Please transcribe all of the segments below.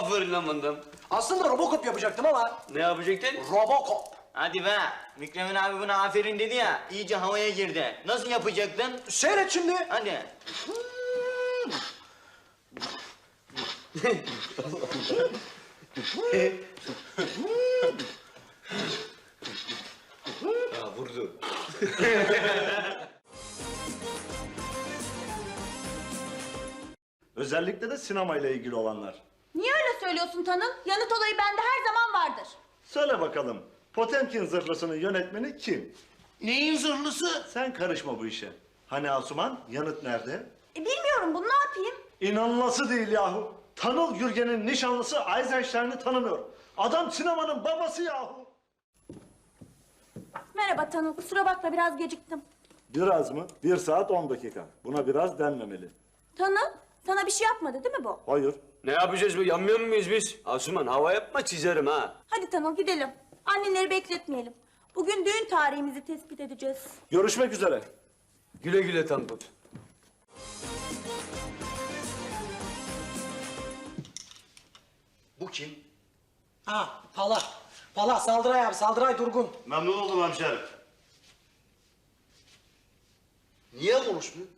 Aferin lan Vandam. Aslında Robocop yapacaktım ama Ne yapacaktın? Robocop. Hadi be. Mükremin abi buna aferin dedi ya. iyice havaya girdi. Nasıl yapacaktın? Seyret şimdi. Hadi. Ya vurdu. Özellikle de sinemayla ilgili olanlar. Niye söylüyorsun Tanıl? Yanıt olayı bende her zaman vardır. Söyle bakalım, Potemkin zırhlısının yönetmeni kim? Neyin zırhlısı? Sen karışma bu işe. Hani Asuman, yanıt nerede? E, bilmiyorum bunu ne yapayım? İnanılası değil yahu. Tanıl Gürgen'in nişanlısı Eisenstein'i tanımıyor. Adam sinemanın babası yahu. Merhaba Tanıl kusura bakma biraz geciktim. Biraz mı? Bir saat on dakika. Buna biraz denmemeli. Tanıl sana bir şey yapmadı değil mi bu? Hayır. Ne yapacağız bu? Yanmıyor muyuz biz? Asuman hava yapma çizerim ha. Hadi Tanıl gidelim. Anneleri bekletmeyelim. Bugün düğün tarihimizi tespit edeceğiz. Görüşmek üzere. Güle güle Tankut. Bu kim? Ha Pala. Pala Saldıray abi Saldıray Durgun. Memnun oldum hemşerim. Niye konuşmuyor?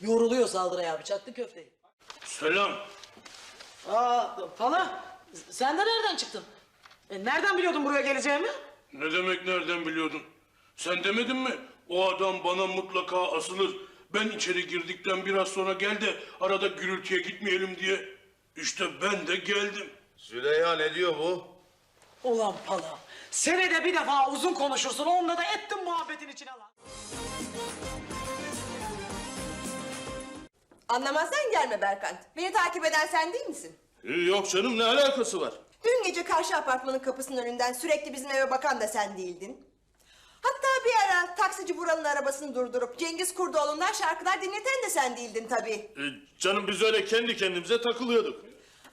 Yoruluyor Saldıray abi çaktı köfteyi. Selam. Aa Pala sen de nereden çıktın? E, nereden biliyordun buraya geleceğimi? Ne demek nereden biliyordun? Sen demedin mi? O adam bana mutlaka asılır. Ben içeri girdikten biraz sonra gel de arada gürültüye gitmeyelim diye. İşte ben de geldim. Züleyha ne diyor bu? Ulan Pala. Senede bir defa uzun konuşursun onunla da ettim muhabbetin içine lan. Anlamazsan gelme Berkant. Beni takip eden sen değil misin? Ee, yok canım ne alakası var? Dün gece karşı apartmanın kapısının önünden sürekli bizim eve bakan da sen değildin. Hatta bir ara taksici Vural'ın arabasını durdurup Cengiz Kurdoğlu'ndan şarkılar dinleten de sen değildin tabii. Ee, canım biz öyle kendi kendimize takılıyorduk.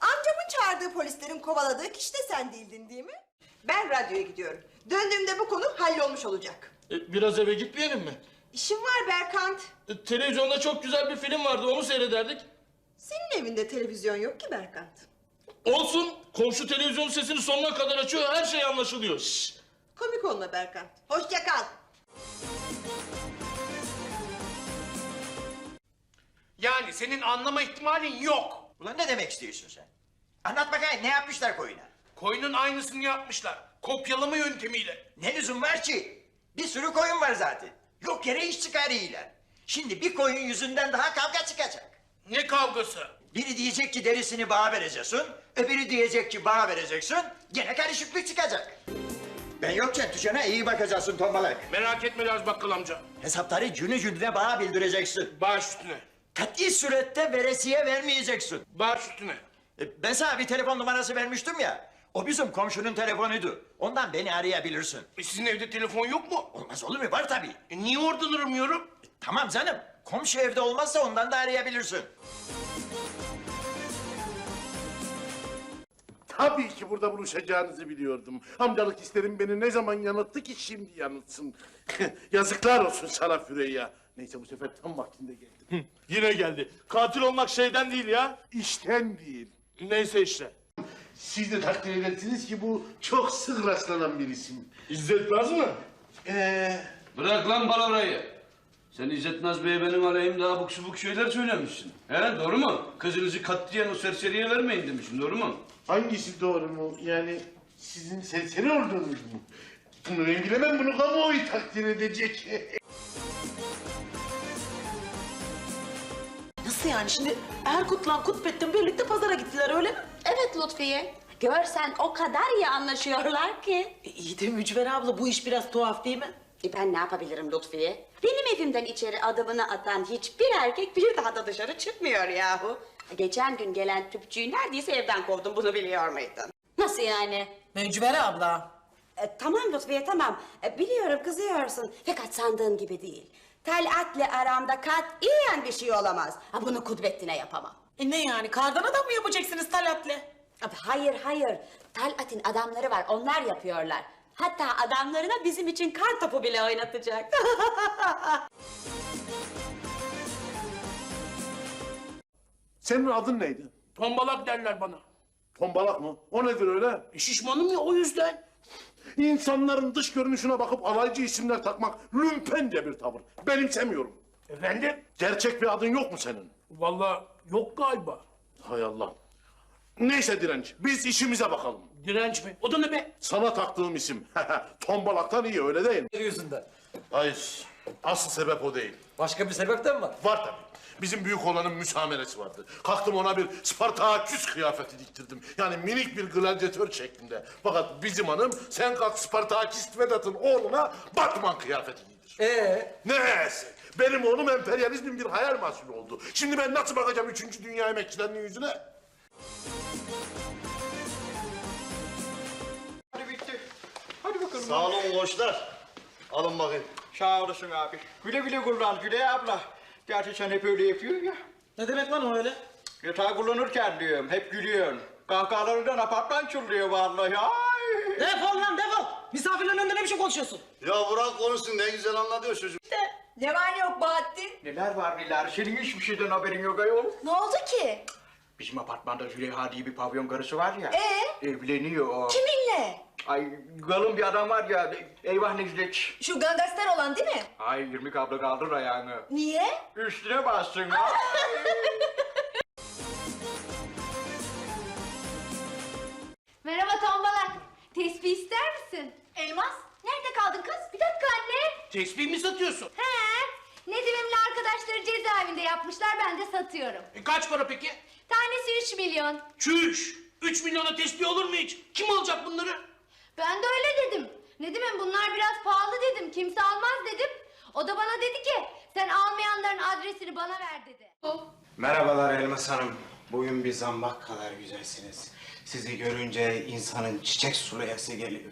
Amcamın çağırdığı polislerin kovaladığı kişi de sen değildin değil mi? Ben radyoya gidiyorum. Döndüğümde bu konu hallolmuş olacak. E, Biraz eve gitmeyelim mi? İşim var Berkant. E, Televizyonda çok güzel bir film vardı onu seyrederdik. Senin evinde televizyon yok ki Berkant. Olsun komşu televizyon sesini sonuna kadar açıyor her şey anlaşılıyor. Şşş. Komik olma Berkant. Hoşça kal. Yani senin anlama ihtimalin yok. Ulan ne demek istiyorsun sen? Anlat bakayım ne yapmışlar koyuna? Koyunun aynısını yapmışlar. Kopyalama yöntemiyle. Ne lüzum var ki? Bir sürü koyun var zaten. Yok yere iş çıkarıyorlar. Şimdi bir koyun yüzünden daha kavga çıkacak. Ne kavgası? Biri diyecek ki derisini bağa vereceksin, öbürü diyecek ki bağa vereceksin, gene karışıklık çıkacak. Ben yokken tücana iyi bakacaksın tombalak. Merak etme Laz Bakkal amca. Hesapları günü gününe bağa bildireceksin. Baş üstüne. Kat'i surette veresiye vermeyeceksin. Baş üstüne. E, Ben sana bir telefon numarası vermiştim ya. O bizim komşunun telefonuydu. Ondan beni arayabilirsin. E sizin evde telefon yok mu? Olmaz olur mu? Var tabii. E niye oradan aramıyorum? Tamam canım. Komşu evde olmazsa ondan da arayabilirsin. Tabii ki burada buluşacağınızı biliyordum. Amcalık isterim beni ne zaman yanılttı ki şimdi yanıltsın. Yazıklar olsun sana Füreyya. Neyse bu sefer tam vaktinde geldim. Yine geldi. Katil olmak şeyden değil ya. İşten değil. Neyse işte. Siz de takdir edersiniz ki bu çok sık rastlanan bir isim. İzzet Naz mı? Ee, Bırak lan balavrayı. Sen İzzet Naz Bey'e benim aleyhimde abuk subuk şeyler söylemişsin. He doğru mu? Kızınızı katliyen o serseriye vermeyin demişsin doğru mu? hangisi doğru mu? Yani sizin serseri olduğunuz mu? Bunu ben bilemem, bunu kamuoyu takdir edecek. Nasıl yani şimdi Erkut'la Kutbettin birlikte pazara gittiler öyle mi? Evet Lutfiye. Görsen o kadar iyi anlaşıyorlar ki. E, iyi de Mücver abla bu iş biraz tuhaf değil mi? E ben ne yapabilirim Lutfiye? Benim evimden içeri adımını atan hiçbir erkek bir daha da dışarı çıkmıyor yahu. Geçen gün gelen tüpçüyü neredeyse evden kovdum bunu biliyor muydun? Nasıl yani? Mücver abla. E, tamam Lutfiye tamam. E, biliyorum kızıyorsun. Fakat sandığın gibi değil. Talat'le aramda katiyen bir şey olamaz. Ha, bunu Kudrettin'e yapamam. E ne yani kardan adam mı yapacaksınız Talat'le? Abi, Hayır hayır. Talat'in adamları var. Onlar yapıyorlar. Hatta adamlarına bizim için kar topu bile oynatacak. Senin adın neydi? Tombalak derler bana. Tombalak mı? O nedir öyle? Şişmanım ya o yüzden. İnsanların dış görünüşüne bakıp alaycı isimler takmak lümpence bir tavır. Benimsemiyorum. Efendim? Gerçek bir adın yok mu senin? Vallahi yok galiba. Hay Allah. Neyse direnç, biz işimize bakalım. Direnç mi? O da ne be? Sana taktığım isim. Tombalaktan iyi öyle değil mi? yüzünden. Hayır, asıl sebep o değil. Başka bir sebep de mi var? Var tabii. Bizim büyük olanın müsameresi vardı. Kalktım ona bir Spartaküs kıyafeti diktirdim. Yani minik bir gladyatör şeklinde. Fakat bizim hanım sen kalk Spartakist Vedat'ın oğluna Batman kıyafeti giydir. Ee, Neyse. Benim oğlum emperyalizmin bir hayal mahsulü oldu. Şimdi ben nasıl bakacağım üçüncü dünya emekçilerinin yüzüne? Hadi bitti. Hadi bakalım. sağ olun koçlar. Alın bakayım. Sağ olasın abi. Güle güle kullan Güle abla. Gerçi sen hep öyle yapıyorsun ya. Ne demek lan o öyle? Yatağı kullanırken diyorum hep gülüyorsun. Kahkahalarından apartman çürülüyor vallahi. Ay. Defol lan defol. Misafirlerin önünde ne biçim konuşuyorsun? Ya bırak konuşsun ne güzel anlatıyor çocuk. Ne var ne yok Bahattin? Neler var neler. Senin hiçbir şeyden haberin yok ayol. Ne oldu ki? Bizim apartmanda Züleyha diye bir pavyon karısı var ya. Ee? Evleniyor o. Kiminle? Ay galın bir adam var ya. Eyvah Necdet. Şu gangster olan değil mi? Ay 20 kablo kaldır ayağını. Niye? Üstüne bassın. Merhaba tombalak. Tespih ister misin? Elmas, nerede kaldın kız? Bir dakika anne. Tespih mi satıyorsun? He, Nedim'imle arkadaşları cezaevinde yapmışlar, ben de satıyorum. E, kaç para peki? Tanesi 3 milyon. Çüş. 3 milyona tespih olur mu hiç? Kim alacak bunları? Ben de öyle dedim. Nedim'im bunlar biraz pahalı dedim, kimse almaz dedim. O da bana dedi ki, sen almayanların adresini bana ver dedi. Merhabalar Elmas Hanım. Bugün bir zambak kadar güzelsiniz. Sizi görünce insanın çiçek sulayası geliyor.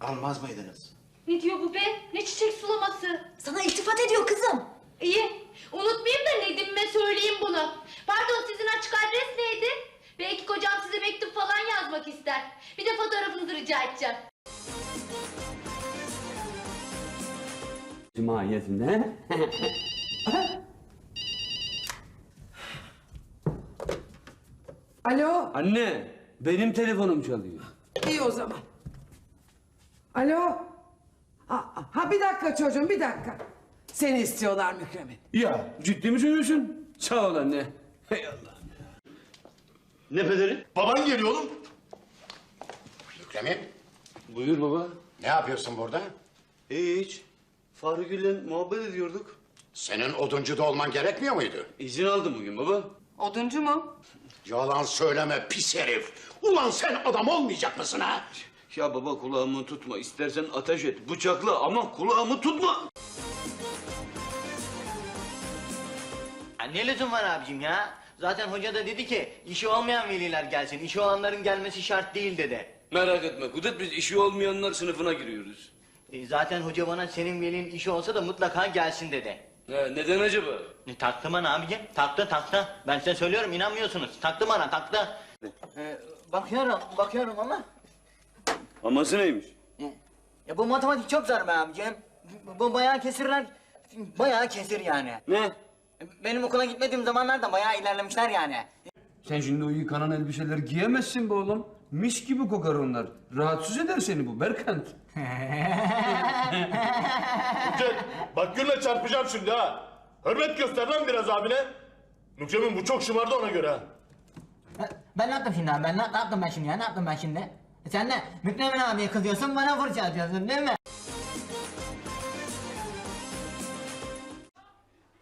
Almaz mıydınız? Ne diyor bu be? Ne çiçek sulaması? Sana iltifat ediyor kızım. İyi, unutmayayım da Nedim'ime söyleyeyim bunu. Pardon sizin açık adres neydi? Belki kocam size mektup falan yazmak ister. Bir de fotoğrafınızı rica edeceğim. Mahiyetinde. Alo. Anne, benim telefonum çalıyor. İyi o zaman. Alo. Ha, ha bir dakika çocuğum bir dakika. Seni istiyorlar Mükremin. Ya, ciddi mi söylüyorsun? Sağ ol anne. Hey Allah. Ne pederi? Baban geliyor oğlum. Mükremin, Buyur baba. ne yapıyorsun burada? Hiç. Fahri Gül'le muhabbet ediyorduk. Senin oduncu da olman gerekmiyor muydu? İzin aldım bugün baba. Oduncu mu? Yalan söyleme pis herif. Ulan sen adam olmayacak mısın ha? Ya baba kulağımı tutma. İstersen ateş et. Bıçakla ama kulağımı tutma. Ya ne lüzum var abicim ya? Zaten hoca da dedi ki işi olmayan veliler gelsin. İşi olanların gelmesi şart değil dedi. Merak etme Kudret biz işi olmayanlar sınıfına giriyoruz. E, zaten hoca bana senin velin işi olsa da mutlaka gelsin dedi. Ha, neden acaba? E, taktı bana abicim. Taktı taktı. Ben size söylüyorum inanmıyorsunuz. Taktı bana taktı. E, bakıyorum bakıyorum ama. Aması neymiş? Ya bu matematik çok zor be abicim. Bu, bu bayağı kesirler. Bayağı kesir yani. Ne? Benim okula gitmediğim zamanlarda bayağı ilerlemişler yani. Sen şimdi o yıkanan elbiseleri giyemezsin be oğlum. Mis gibi kokar onlar. Rahatsız eder seni bu Berkant. Gel, bak Gül'le çarpacağım şimdi ha. Hürmet göster lan biraz abine. Mükremin bu çok şımardı ona göre ha. Ben ne yaptım şimdi abi? Ben ne, ne yaptım ben şimdi ya? Ne yaptım ben şimdi? Sen de Mükremin abiye kızıyorsun, bana fırça atıyorsun değil mi?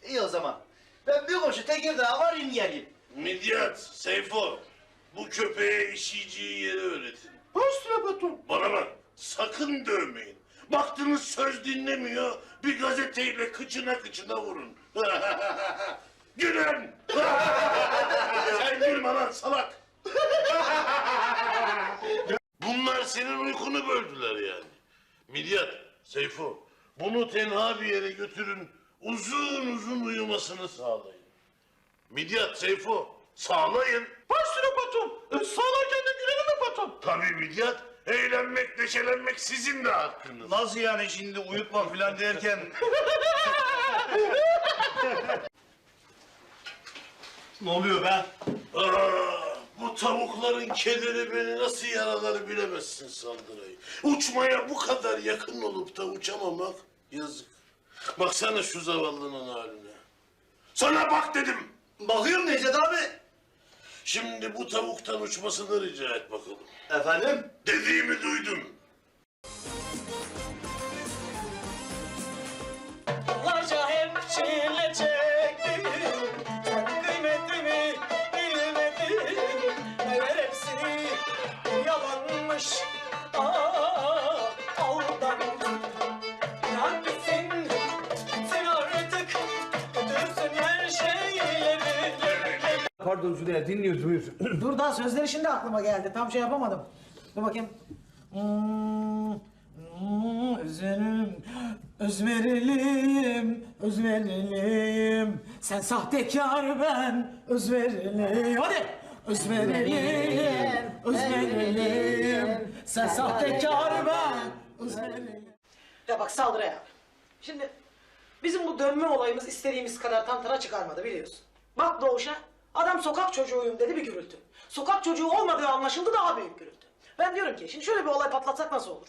İyi o zaman. Ben bir koşu Tekirdağ'a varayım geleyim. Midyat, Seyfo. Bu köpeğe işeyeceği yeri öğretin. Basra patron. Bana bak, sakın dövmeyin. Baktınız söz dinlemiyor, bir gazeteyle kıçına kıçına vurun. Gülün! Sen gülme lan salak! Bunlar senin uykunu böldüler yani. Midyat, Seyfo, bunu tenha bir yere götürün, uzun uzun uyumasını sağlayın. Midyat, Seyfo, sağlayın. Basra patron. E, sağlarken de gülelim mi patron? Tabii Midyat, eğlenmek, neşelenmek sizin de hakkınız. Nasıl yani şimdi uyutma filan derken? Ne oluyor be? Aa, bu tavukların kederi beni nasıl yaralar bilemezsin Saldırayı. Uçmaya bu kadar yakın olup da uçamamak yazık. Baksana şu zavallının haline. Sana bak dedim. Bakıyorum Necdet abi. Şimdi bu tavuktan uçmasını rica et bakalım. Efendim? Dediğimi duydun. Pardon Züleyha dinliyoruz buyur. Dur daha sözleri şimdi aklıma geldi. Tam şey yapamadım. Dur bakayım. Hmm, hmm, Özverim, özveriliyim, özveriliyim. Sen sahtekar ben, özveriliyim. Hadi. Özveriliyim, özveriliyim. Sen sahtekar ben, özveriliyim. Ya bak saldırıya. Şimdi bizim bu dönme olayımız istediğimiz kadar tantana çıkarmadı biliyorsun. Bak Doğuş'a adam sokak çocuğuyum dedi bir gürültü. Sokak çocuğu olmadığı anlaşıldı daha büyük gürültü. Ben diyorum ki şimdi şöyle bir olay patlatsak nasıl olur?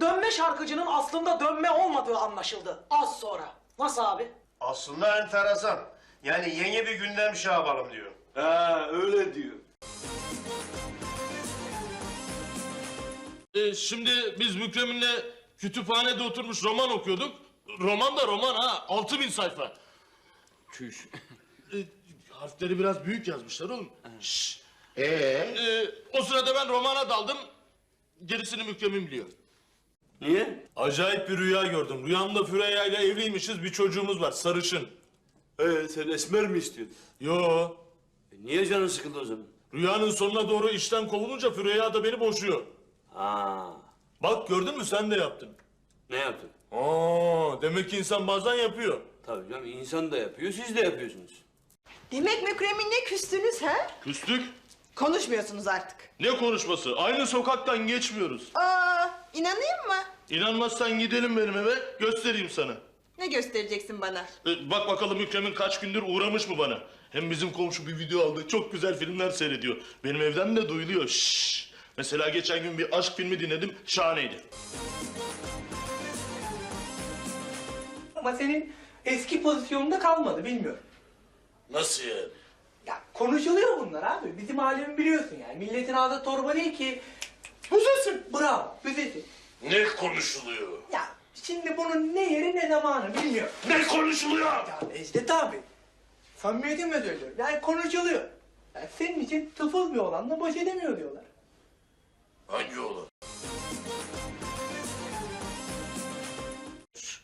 Dönme şarkıcının aslında dönme olmadığı anlaşıldı az sonra. Nasıl abi? Aslında enteresan. Yani yeni bir gündem şey yapalım diyor. Ha öyle diyor. Ee, şimdi biz Mükremin'le kütüphanede oturmuş roman okuyorduk. Roman da roman ha. 6000 sayfa. Çüş. Ee, harfleri biraz büyük yazmışlar oğlum. Şşş. Ee? Ee, o sırada ben romana daldım. Gerisini Mükremin biliyor. Niye? Acayip bir rüya gördüm. Rüyamda Füreya ile evliymişiz. Bir çocuğumuz var. Sarışın. Ee, sen esmer mi istiyordun? Yo. E, niye canın sıkıldı o zaman? Rüyanın sonuna doğru işten kovulunca Füreya da beni boşuyor. Aa, Bak gördün mü sen de yaptın. ne yaptın? Aa, demek ki insan bazen yapıyor. Tabii canım insan da yapıyor, siz de yapıyorsunuz. Demek Mükremin'le küstünüz ha? Küstük. Konuşmuyorsunuz artık. Ne konuşması? Aynı sokaktan geçmiyoruz. Aa, inanayım mı? İnanmazsan gidelim benim eve, göstereyim sana. Ne göstereceksin bana? Ee, bak bakalım Mükremin kaç gündür uğramış mı bana? Hem bizim komşu bir video aldı, çok güzel filmler seyrediyor. Benim evden de duyuluyor. Şşş. Mesela geçen gün bir aşk filmi dinledim, şahaneydi. Ama senin eski pozisyonunda kalmadı bilmiyorum. Nasıl yani? Ya konuşuluyor bunlar abi. Bizim alemi biliyorsun yani. Milletin ağzı torba değil ki. Füzesin. Bravo. Füzesin. Ne konuşuluyor? Ya şimdi bunun ne yeri ne zamanı bilmiyorum. Ne konuşuluyor? Ya Necdet abi. Samimiyetimle söylüyorum. Yani konuşuluyor. Yani senin için tıfıl bir olanla baş edemiyor diyorlar. Hangi oğlan?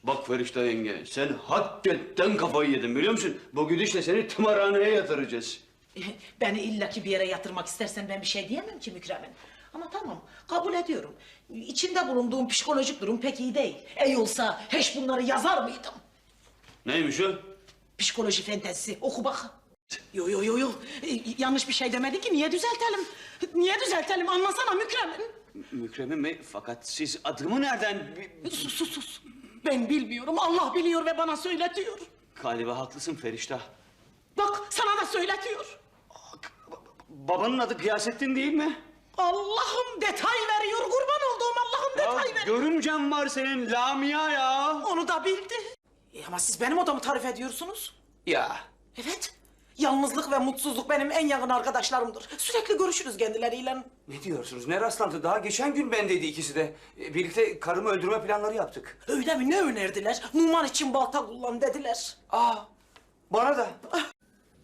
Bak Ferişte yenge, sen hakikaten kafayı yedin biliyor musun? Bu gidişle seni tımarhaneye yatıracağız. Beni illaki bir yere yatırmak istersen ben bir şey diyemem ki Mükremin. Ama tamam kabul ediyorum. İçinde bulunduğum psikolojik durum pek iyi değil. Ey olsa hiç bunları yazar mıydım? Neymiş o? Psikoloji fentezisi oku bak. Yo yo yo yo Ee, yanlış bir şey demedi ki niye düzeltelim? Niye düzeltelim anlasana Mükremin. Mükremin mi? Fakat siz adımı nereden... Sus sus sus. Ben bilmiyorum Allah biliyor ve bana söyletiyor. Galiba haklısın Ferişte. Bak sana da söyletiyor. Babanın adı Gıyasettin değil mi? Allah'ım detay veriyor kurban olduğum Allah'ım detay veriyor. Görümcem var senin Lamia ya. Onu da bildi. E ama siz benim odamı tarif ediyorsunuz. Ya. Evet. Yalnızlık ve mutsuzluk benim en yakın arkadaşlarımdır. Sürekli görüşürüz kendileriyle. Ne diyorsunuz? Ne rastlantı? Daha geçen gün bendeydi ikisi de. E, Birlikte karımı öldürme planları yaptık. Öyle mi? Ne önerdiler? Numan için balta kullan dediler. Aa, bana da.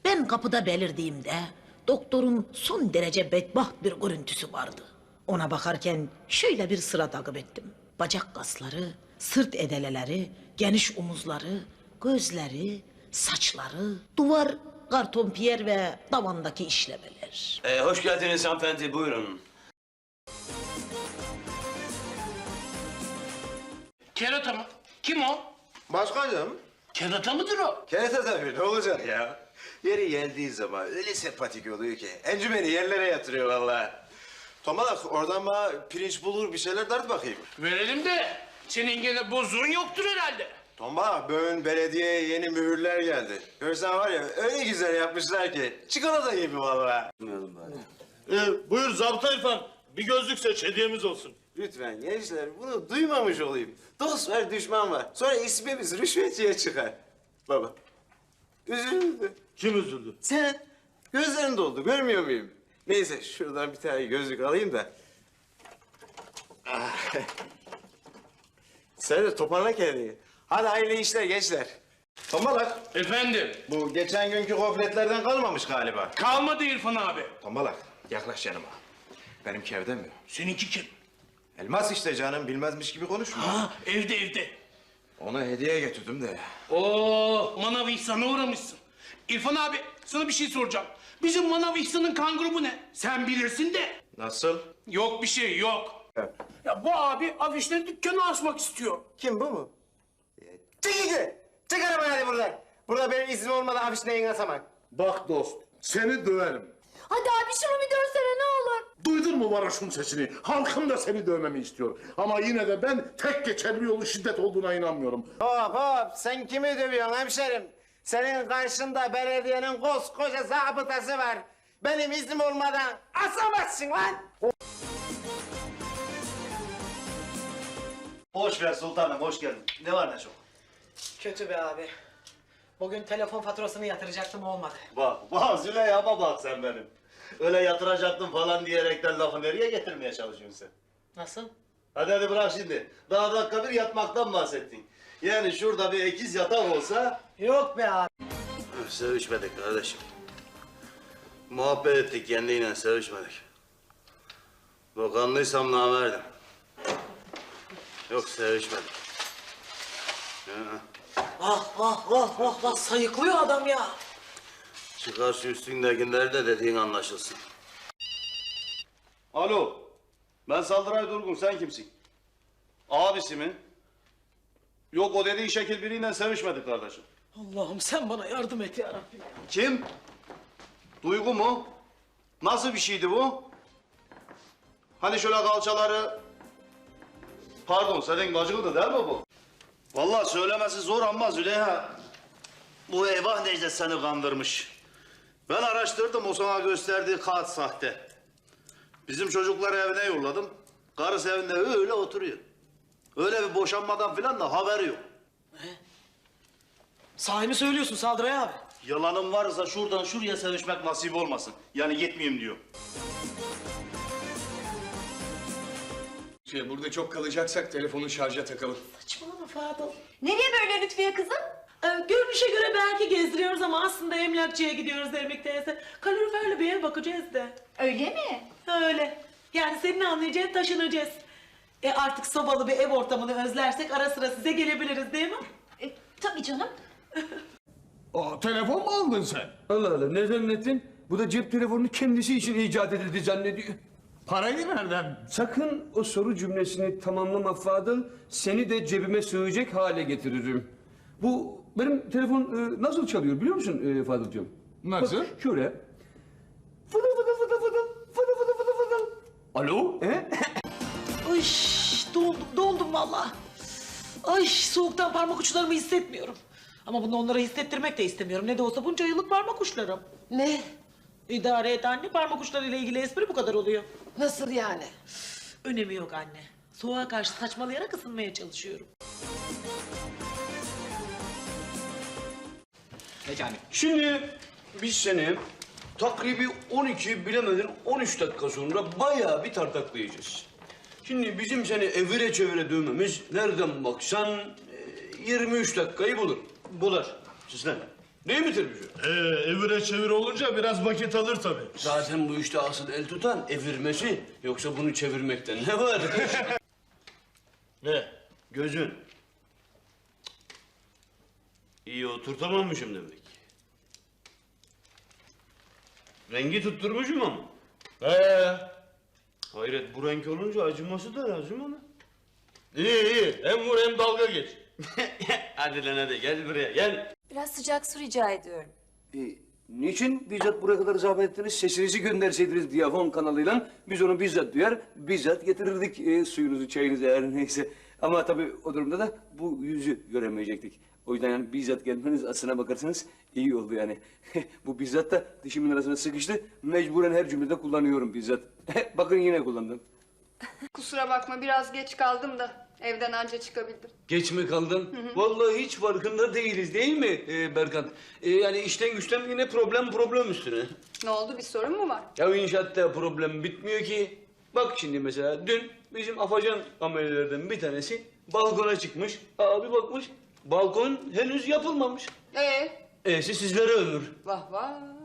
Ben kapıda belirdiğimde doktorun son derece bedbaht bir görüntüsü vardı. Ona bakarken şöyle bir sıra takip ettim. Bacak kasları, sırt edeleleri, geniş omuzları, gözleri, saçları, duvar, karton piyer ve tavandaki işlemeler. Ee, hoş geldiniz hanımefendi, buyurun. Kerata mı? Kim o? Başkanım. Kerata mıdır o? Kerata tabii ne olacak ya? Yeri geldiği zaman öyle sempatik oluyor ki. Encümeni yerlere yatırıyor vallahi. Tomalak oradan bana pirinç bulur bir şeyler dart bakayım. Verelim de senin gene bozuğun yoktur herhalde. Tomba, bugün belediyeye yeni mühürler geldi. Görsen var ya öyle güzel yapmışlar ki. Çikolata gibi vallahi. Ee, buyur Zabıta İrfan. Bir gözlük seç hediyemiz olsun. Lütfen gençler bunu duymamış olayım. Dost var düşman var. Sonra ismimiz rüşvetçiye çıkar. Baba. Üzüldü. Kim üzüldü? Sen. Gözlerin doldu görmüyor muyum? Neyse şuradan bir tane gözlük alayım da. Ah. Sen de toparla kendini. Hadi hayırlı işler gençler. Tombalak. Efendim? Bu geçen günkü gofretlerden kalmamış galiba. Kalmadı İrfan abi. Tombalak yaklaş yanıma. Benimki evde mi? Seninki kim? Elmas işte canım bilmezmiş gibi konuşma. Ha, evde evde. Ona hediye getirdim de. Oo, manav İhsan'a uğramışsın. İrfan abi, sana bir şey soracağım. Bizim manav İhsan'ın kan grubu ne? Sen bilirsin de. Nasıl? Yok bir şey, yok. Ya bu abi afişleri dükkanı açmak istiyor. Kim bu mu? Çık gidi. Çık arabayı hadi buradan. Burada benim iznim olmadan afiş neyin asamak. Bak dost, seni döverim. Hadi abi şunu bir dövsene ne olur. Duydun mu varoşun sesini? Halkım da seni dövmemi istiyor. Ama yine de ben tek geçerli yolu şiddet olduğuna inanmıyorum. Hop hop sen kimi dövüyorsun hemşerim? Senin karşında belediyenin koskoca zabıtası var. Benim iznim olmadan asamazsın lan. Hoş ver sultanım hoş geldin. Ne var ne çok? Kötü be abi. Bugün telefon faturasını yatıracaktım olmadı. Bak, bak Züleyha'ma bak sen benim. Öyle yatıracaktım falan diyerekten lafı nereye getirmeye çalışıyorsun sen? Nasıl? Hadi hadi bırak şimdi. Daha dakika bir yatmaktan bahsettin. Yani şurada bir ekiz yatak olsa... Yok be abi. Sevişmedik kardeşim. Muhabbet ettik kendiyle sevişmedik. Dokanlıysam namerdim. Yok sevişmedik. Vah vah vah vah vah sayıklıyor adam ya. çıkar şu üstündekileri de dediğin anlaşılsın. Alo. Ben Saldıray Durgun. Sen kimsin? Abisi mi? Yok o dediğin şekil biriyle sevişmedik kardeşim. Allah'ım sen bana yardım et ya Rabbim. Kim? Duygu mu? Nasıl bir şeydi bu? Hani şöyle kalçaları... Pardon senin gacıklı değil mi bu? Vallahi söylemesi zor ama Züleyha. Bu eyvah Necdet seni kandırmış. Ben araştırdım o sana gösterdiği kağıt sahte. Bizim çocukları evine yolladım. Karısı evinde öyle oturuyor. Öyle bir boşanmadan filan da haberi yok. Sahi mi söylüyorsun Saldıray abi? Yalanım varsa şuradan şuraya sevişmek nasip olmasın. Yani gitmeyeyim diyor. Şey, burada çok kalacaksak telefonu şarja takalım. Saçmalama Fadıl. Nereye böyle Lütfiye kızım? Ee, görünüşe göre belki gezdiriyoruz ama aslında emlakçıya gidiyoruz Ermik teyze. Kaloriferli bir ev bakacağız da. Öyle mi? Öyle. Yani senin anlayacağın taşınacağız. E artık sobalı bir ev ortamını özlersek ara sıra size gelebiliriz değil mi? E, tabii canım. Aa, telefon mu aldın sen? Allah Allah ne zannettin? Bu da cep telefonunu kendisi için icat edildi zannediyor. Parayı nereden? Sakın o soru cümlesini tamamlama Fadıl. Seni de cebime sığacak hale getiririm. Bu benim telefon e, nasıl çalıyor biliyor musun e, Fadıl'cığım? Nasıl? Bak, şöyle. Fıdı fıdı fıdı fıdı. Fıdı fıdı fıdı fıdı. Alo? He? Ay dondum dondum valla. Ay soğuktan parmak uçlarımı hissetmiyorum. Ama bunu onlara hissettirmek de istemiyorum. Ne de olsa bunca yıllık parmak uçlarım. Ne? İdare et anne parmak uçlarıyla ilgili espri bu kadar oluyor. Nasıl yani? Önemi yok anne. Soğuğa karşı saçmalayarak ısınmaya çalışıyorum. Şimdi biz seni takribi 12 bilemedin 13 dakika sonra bayağı bir tartaklayacağız. Şimdi bizim seni evire çevire dövmemiz nereden baksan e, 23 dakikayı bulur. Bulur. Sizden. Değil mi Tirmici? Ee, evire çevir olunca biraz vakit alır tabii. Zaten bu işte asıl el tutan evirmesi. Yoksa bunu çevirmekten ne var? Ne? Gözün. İyi oturtamamışım demek. Rengi tutturmuşum ama. Ee, Hayret bu renk olunca acıması da lazım ona. iyi iyi. Hem vur hem dalga geç. hadi lan hadi gel buraya gel. Biraz sıcak su rica ediyorum. E, niçin bizzat buraya kadar zahmet ettiniz? Sesinizi gönderseydiniz diyafon kanalıyla biz onu bizzat duyar, bizzat getirirdik e, suyunuzu, çayınızı her neyse. Ama tabii o durumda da bu yüzü göremeyecektik. O yüzden yani bizzat gelmeniz aslına bakarsanız iyi oldu yani. bu bizzat da dişimin arasına sıkıştı. Mecburen her cümlede kullanıyorum bizzat. Bakın yine kullandım. Kusura bakma biraz geç kaldım da evden anca çıkabildim. Geç mi kaldın? Vallahi hiç farkında değiliz değil mi e, Berkant? E, yani işten güçten yine problem problem üstüne. Ne oldu bir sorun mu var? Ya inşaatta problem bitmiyor ki. Bak şimdi mesela dün bizim afacan amelilerden bir tanesi balkona çıkmış. Abi bakmış balkon henüz yapılmamış. Ee, E'si sizlere ömür. vah vah.